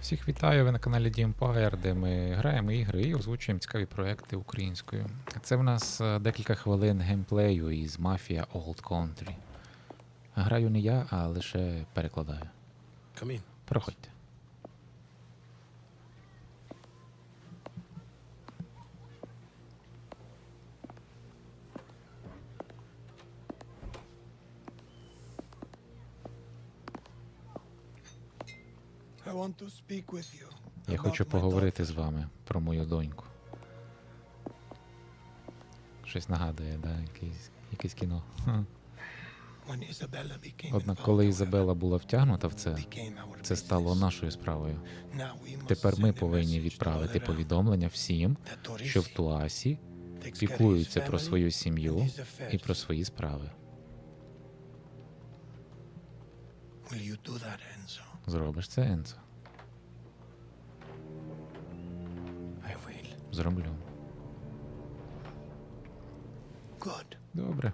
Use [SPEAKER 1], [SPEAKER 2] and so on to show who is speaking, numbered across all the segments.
[SPEAKER 1] Всіх вітаю, ви на каналі Empire, де ми граємо ігри і озвучуємо цікаві проекти українською. Це в нас е, декілька хвилин геймплею із Mafia Old Country. Граю не я, а лише перекладаю.
[SPEAKER 2] In.
[SPEAKER 1] Проходьте. Я хочу поговорити з вами про мою доньку. Щось нагадує, да? Якесь, якесь кіно. Однак, коли Ізабела була втягнута в це, це стало нашою справою. Тепер ми повинні відправити повідомлення всім, що в Туасі піклуються про свою сім'ю і про свої справи. Зробиш це, Енцо? Зроблю. Добре.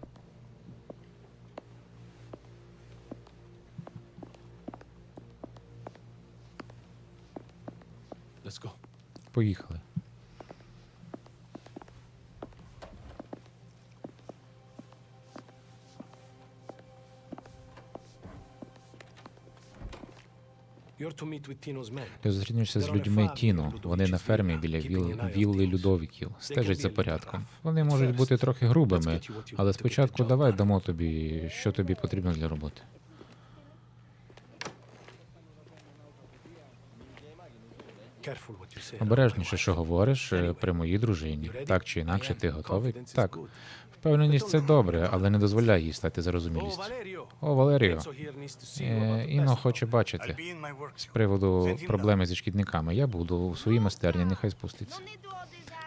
[SPEAKER 1] Поїхали. Ти зустрінешся з людьми Тіно. Вони на фермі біля віл... вілли Людовіків. Стежать за порядком. Вони можуть бути трохи грубими, але спочатку давай дамо тобі, що тобі потрібно для роботи.
[SPEAKER 2] Careful what you say.
[SPEAKER 1] Обережніше, що говориш е, при моїй дружині. Так чи інакше, ти готовий? Так. Впевненість це добре, але не дозволяй їй стати зарозумілістю. О, Валеріо,
[SPEAKER 2] you
[SPEAKER 1] е, Іно хоче бачити. З приводу проблеми зі шкідниками. Я буду у своїй майстерні, нехай спуститься.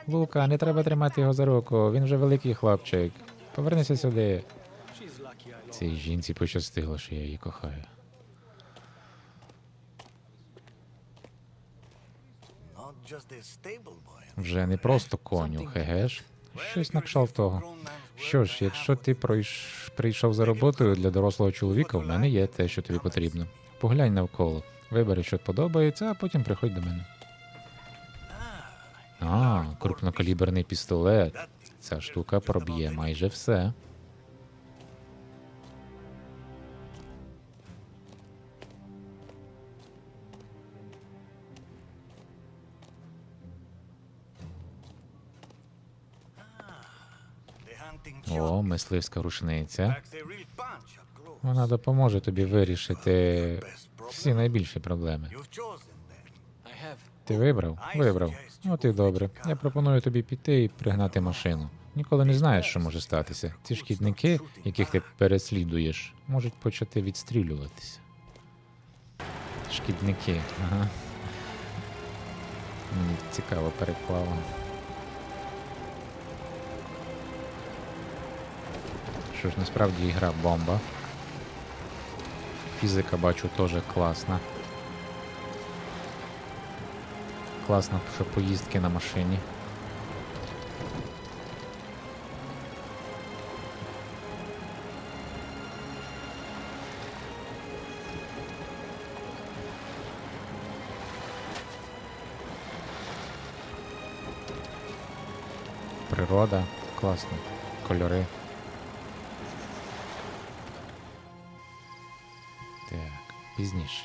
[SPEAKER 1] Лука, не треба тримати його за руку. Він вже великий хлопчик. Повернися сюди. Цій жінці пощастило, що я її кохаю. Вже не просто коню, хегеш? Щось на кшталт того. Що ж, якщо ти пройш... прийшов за роботою для дорослого чоловіка, в мене є те, що тобі потрібно. Поглянь навколо, вибери, що подобається, а потім приходь до мене. А, крупнокаліберний пістолет. Ця штука проб'є майже все. О, мисливська рушниця. Вона допоможе тобі вирішити всі найбільші проблеми. Ти вибрав? Вибрав. От і добре. Я пропоную тобі піти і пригнати машину. Ніколи не знаєш, що може статися. Ці шкідники, яких ти переслідуєш, можуть почати відстрілюватися. Шкідники, ага. Мені цікаво переклало. Що ж, насправді ігра бомба. Фізика бачу теж класна. Класно, що поїздки на машині. Природа, класно, кольори. Пізніше.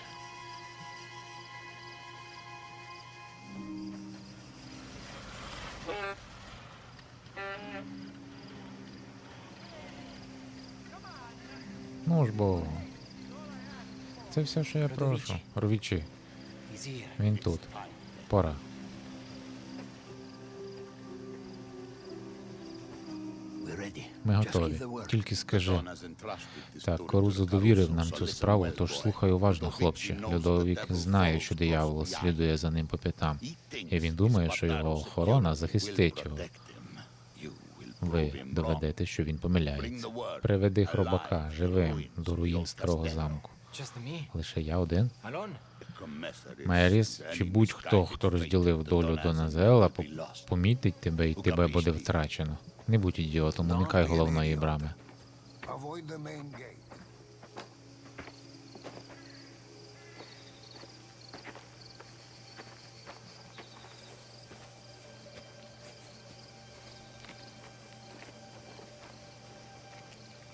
[SPEAKER 1] Ну ж бо. Це все, що я прошу. Рвічі, він тут. Пора. Ми готові. Тільки скажи. Так, Корузо довірив нам цю справу, тож слухай уважно, хлопче. Людовік знає, що диявол слідує за ним по п'ятам. І він думає, що його охорона захистить його. Ви доведете, що він помиляється. Приведи хробака живим до руїн старого замку. Лише я один. Майріс чи будь-хто, хто розділив долю до Назела, помітить тебе і тебе буде втрачено. Не будь ідіотом, уникай головної брами.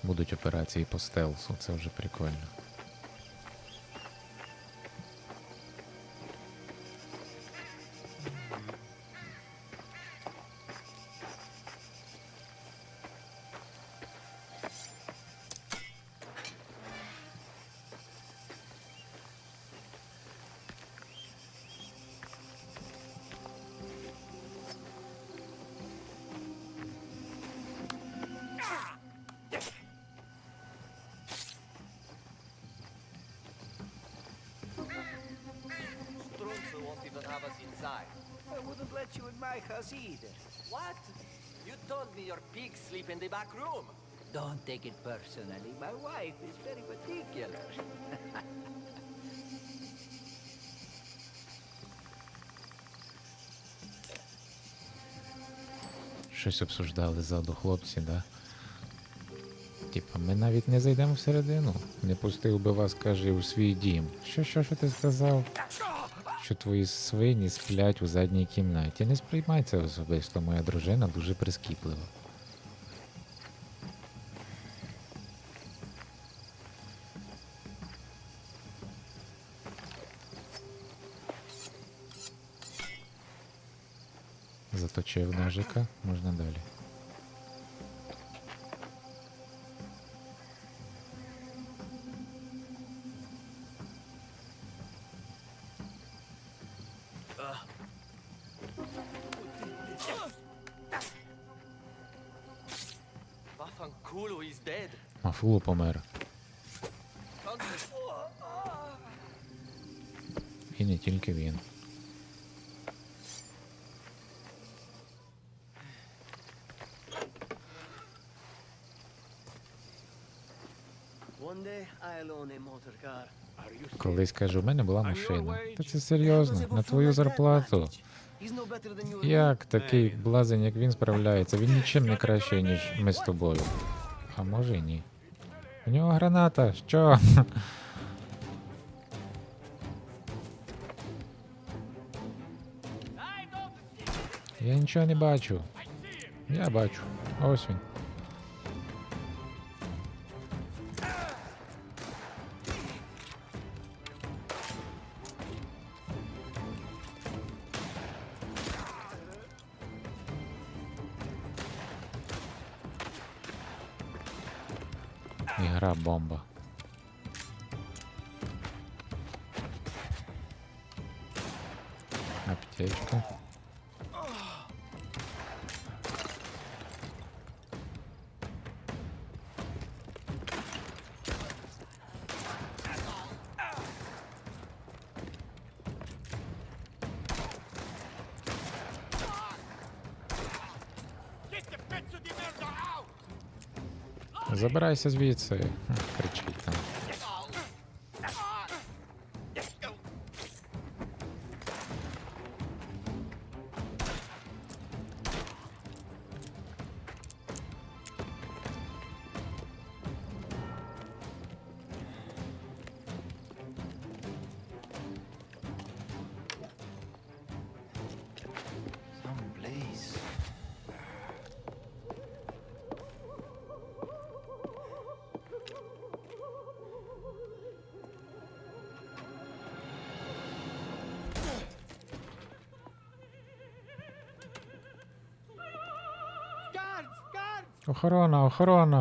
[SPEAKER 1] Будуть операції по стелсу, це вже прикольно.
[SPEAKER 3] Have us inside.
[SPEAKER 4] I wouldn't let you in my house either.
[SPEAKER 3] What? You told me your pigs sleep in the back room.
[SPEAKER 4] Don't take it personally. My wife is very particular.
[SPEAKER 1] Щось обсуждали ззаду хлопці, да? Типа, ми навіть не зайдемо всередину. Не пустив би вас, каже, у свій дім. Що, що, що ти сказав? Що твої свині сплять у задній кімнаті. Не сприймай це особисто, моя дружина дуже прискіплива. Заточив ножика, можна далі. Мафулу помер. І не тільки він. Колись кажу, у мене була машина. Та це серйозно, на твою зарплату. Як такий блазень, як він справляється? Він нічим не краще, ніж ми з тобою. А може і ні. У нього граната. Що? Я нічого не бачу. Я бачу. Ось він. Ігра бомба. Аптечка. Забирайся звідси. Охорона, охорона.